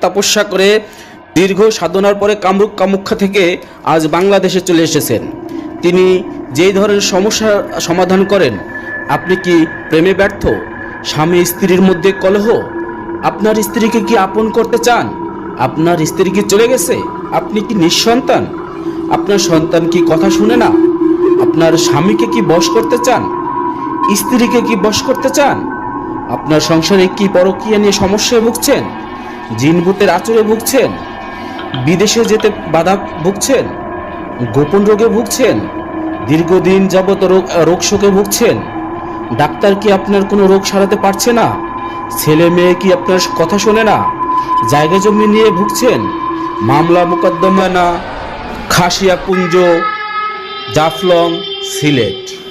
তপস্যা করে দীর্ঘ সাধনার পরে কামরূপ কামুখ্যা থেকে আজ বাংলাদেশে চলে এসেছেন। তিনি যেই ধরনের সমস্যার সমাধান করেন, আপনি কি প্রেমে ব্যর্থ? স্বামী স্ত্রীর মধ্যে কলহ? আপনার স্ত্রীকে কি আপন করতে চান? আপনার স্ত্রী কি চলে গেছে? আপনি কি নিঃসন্তান? আপনার সন্তান কি কথা শুনে না? আপনার স্বামীকে কি বশ করতে চান? স্ত্রীকে কি বশ করতে চান? আপনার সংসারে কি পরকীয়া নিয়ে সমস্যায় ভুগছেন? জিনভূতের আচরে ভুগছেন? বিদেশে যেতে বাধা ভুগছেন? গোপন রোগে ভুগছেন? দীর্ঘদিন যাবত রোগ রোগ শোকে ভুগছেন? ডাক্তার কি আপনার কোনো রোগ সারাতে পারছে না? ছেলে মেয়ে কি আপনার কথা শোনে না? জায়গা জমি নিয়ে ভুগছেন? মামলা মোকদ্দমা না? খাসিয়া কুঞ্জ জাফলং, সিলেট।